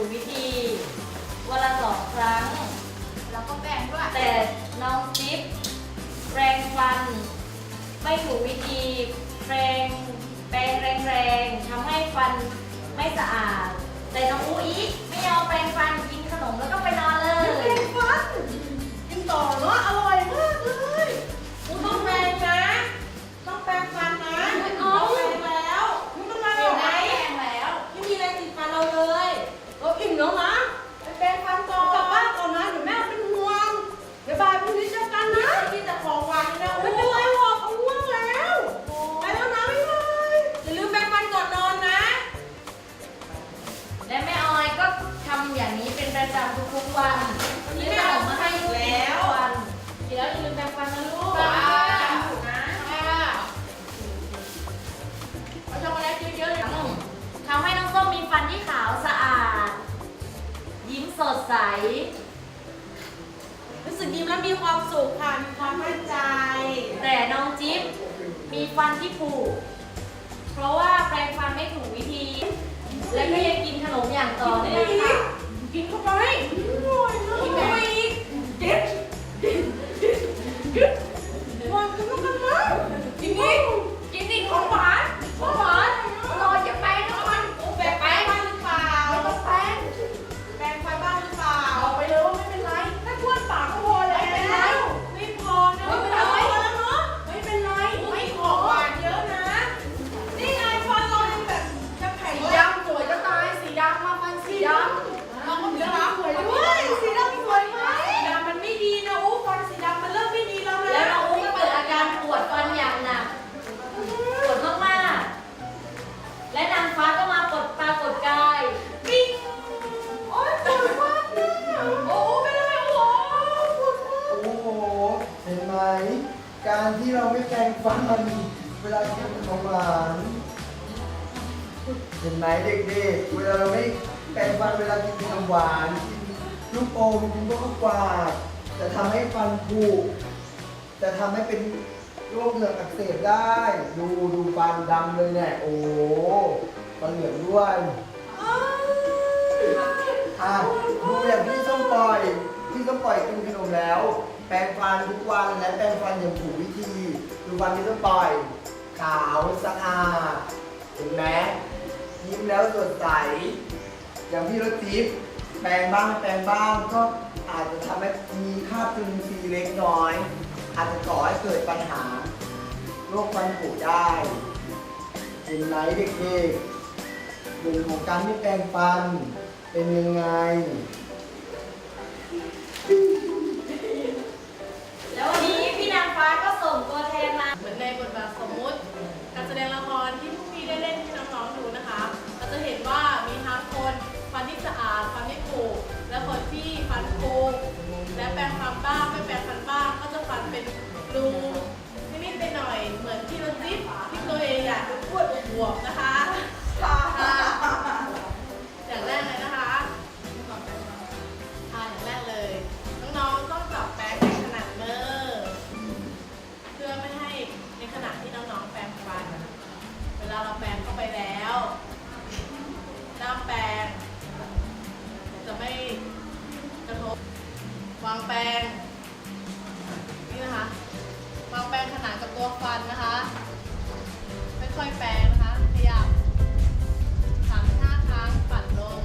อย่างถูกวิธีวันละสองครั้ง แล้วก็แบ่งด้วยแต่น้องจิ๊บแปรงฟัน ไม่ถูกวิธีแปรงแปรงแรงๆทำให้ฟันไม่สะอาด แต่น้องอูอีไม่ยอมแปรงฟันกินขนมแล้วก็ไปนอนเลย แปรงฟันกินต่อเนาะอร่อย ทุกๆวันนี่ขนมมาให้ลูกกินทุกวันกินแล้วอย่าลืมแปรงฟันนะลูกจ้าจำถูกนะเอาช็อกโกแลตเยอะๆเลยอืมทำให้น้องส้มมีฟันที่ขาวสะอาด ยิ้มสดใส รู้สึกดีและมีความสุขค่ะมีความมั่นใจ แต่น้องจิ๊บมีฟันที่ผุเพราะว่าแปรงฟันไม่ถูกวิธี และก็ยังกินขนมอย่างต่อเนื่องค่ะ กินเข้าไปอร่อย เห็นไหมเด็กๆ เวลาเราไม่แปรงฟันเวลากินขนมหวานกินลูกอมกินพวกลูกกวาดจะทำให้ฟันผุจะทำให้เป็นโรคเหงือกอักเสบได้ ดูดูฟันดำเลยเนี่ยโอ้โหฟันเหลืองด้วย อะดูอย่างพี่ส้มปล่อย พี่ส้มปล่อยกินขนมแล้ว แปรงฟันทุกวันและแปรงฟันอย่างถูกวิธี ดูฟันพี่ส้มปล่อย ขาวสะอาดเห็นไหมยิ้ม แล้วสดใส อย่างพี่รถจิ๊บแปรงบ้างไม่แปรงบ้างก็อาจจะทำให้มีค่าจุลินทรีย์เล็กน้อย อาจจะก่อให้เกิดปัญหาโรคฟันผุได้เห็นไหมเด็กๆเรื่องของการไม่แปรงฟันเป็นยังไง ฟันผุและแปรงฟันบ้างไม่แปรงฟันบ้างก็จะฟันเป็นรูนิดๆไปหน่อยๆเหมือนที่เราจิ๊บที่เคยอยากจะพูดอวบนะคะ วันนะคะค่อยๆแปรงนะคะ ขยับสามห้าครั้งปัดลง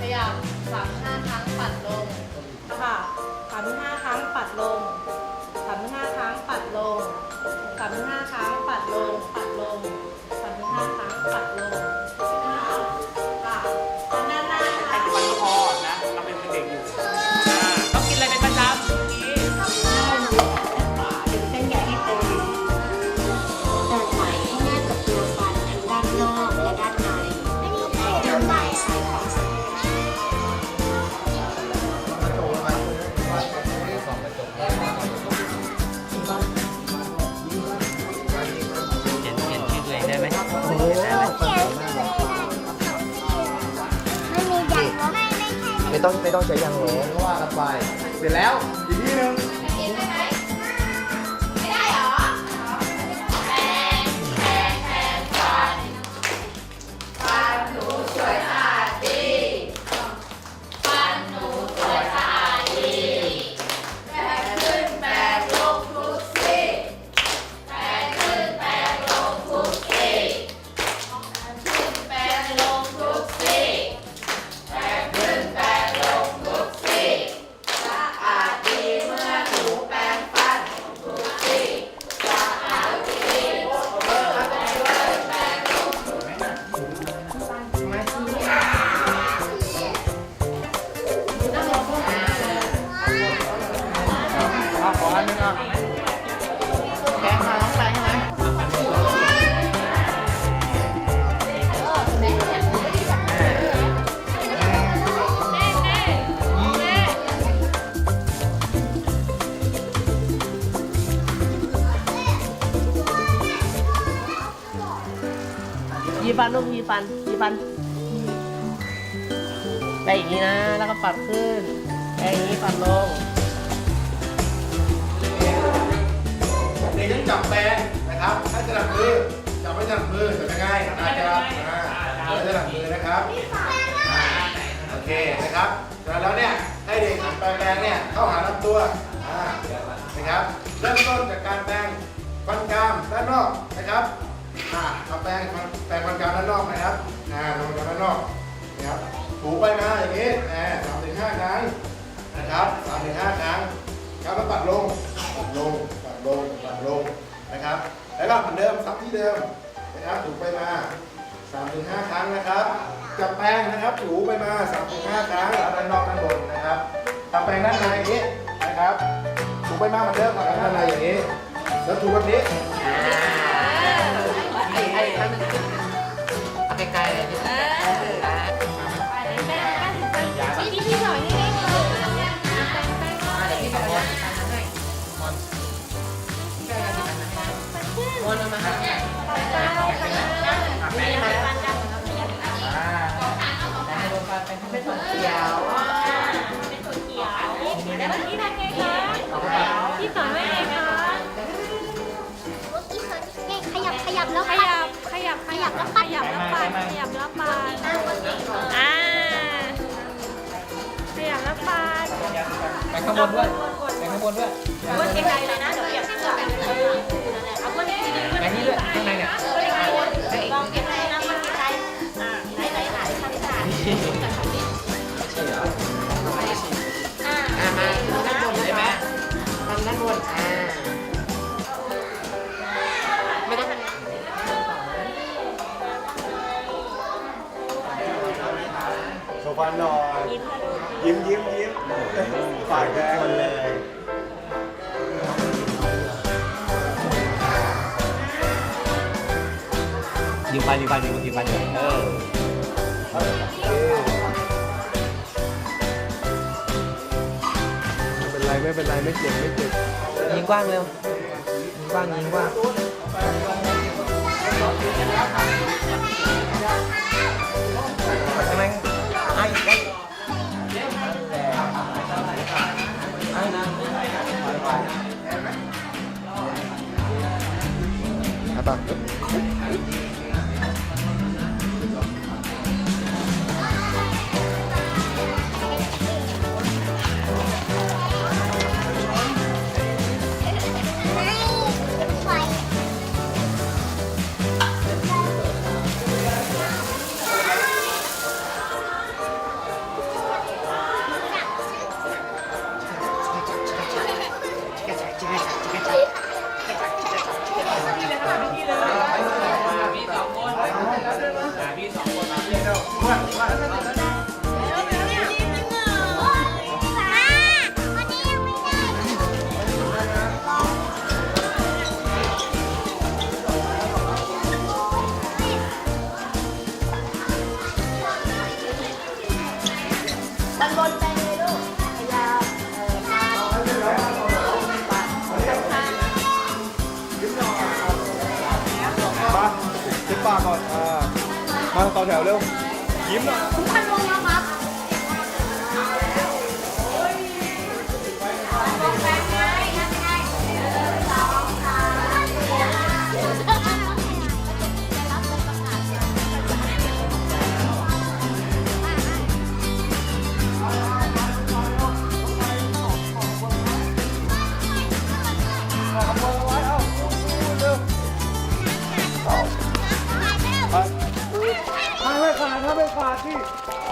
ขยับสามห้าครั้งปัดลง ค่ะสามห้า โอ้โหไม่ต้องไม่ต้องใช้ยางแหวนก็ว่ากันไป เสร็จแล้ว อีกที่หนึ่ง ฟันสีฟันไปอย่างนี้นะ แล้วก็ปัดขึ้นไปอย่างนี้ปัดลงเด็กต้องจับแปรงนะครับ ถ้าจะดับมือจับไม่ถนัดมือจะง่ายๆอาจจะอ่าไม่ถนัดมือนะครับอ่าโอเคนะครับแล้วเนี่ยให้เด็กหันแปรงแปรงเนี่ยเข้าหาลำตัวอ่านะครับเริ่มต้นจากการแปรงฟันกรามด้านนอกนะครับ อ่าเอาแปรงฟันแปรงฟันกรามด้านนอกนะครับอ่าลงจากด้านนอกนะครับถูไปมาอย่างนี้แหมสามถึงห้าครั้งนะครับสามถึงห้าครั้งครับแล้วปัดลงปัดลงปัดลงปัดลงนะครับ แล้วก็เหมือนเดิมซ้ำที่เดิมนะครับถูไปมาสามถึงห้าครั้งนะครับจับแปรงนะครับถูไปมาสามถึงห้าครั้งแล้วด้านนอกด้านบนนะครับจับแปรงด้านในอย่างนี้นะครับถูไปมาเหมือนเดิมกับด้านในอย่างนี้แล้วถูแบบนี้ ขียวเป็นถั่เขียวแล้วเมื่อกี้ทำไงคะพี่สอนว่าไงคะขยับขยับแล้วขยับ ยับขยับแล้วปัดขยับแล้วปัดขยับแล้วปัดอ่าขยับแล้วปัดไปข้างบนด้วยไปข้างบนด้วยวนไกลๆเลยนะเดี๋ยวเปรียบเสื้อเอาวนไกลๆไปนี่ด้วย ฟันหน่อยยิ้มยิ้มยิ้มฝากแดงคนเลยยิงไปยิงไปยิงยิงไปเออไม่เป็นไรไม่เป็นไรไม่เจ็บไม่เจ็บยิงกว้างเร็วยิงกว้างยิงกว้างกำลังไอะต่อ ร็วยิ้ม aqui.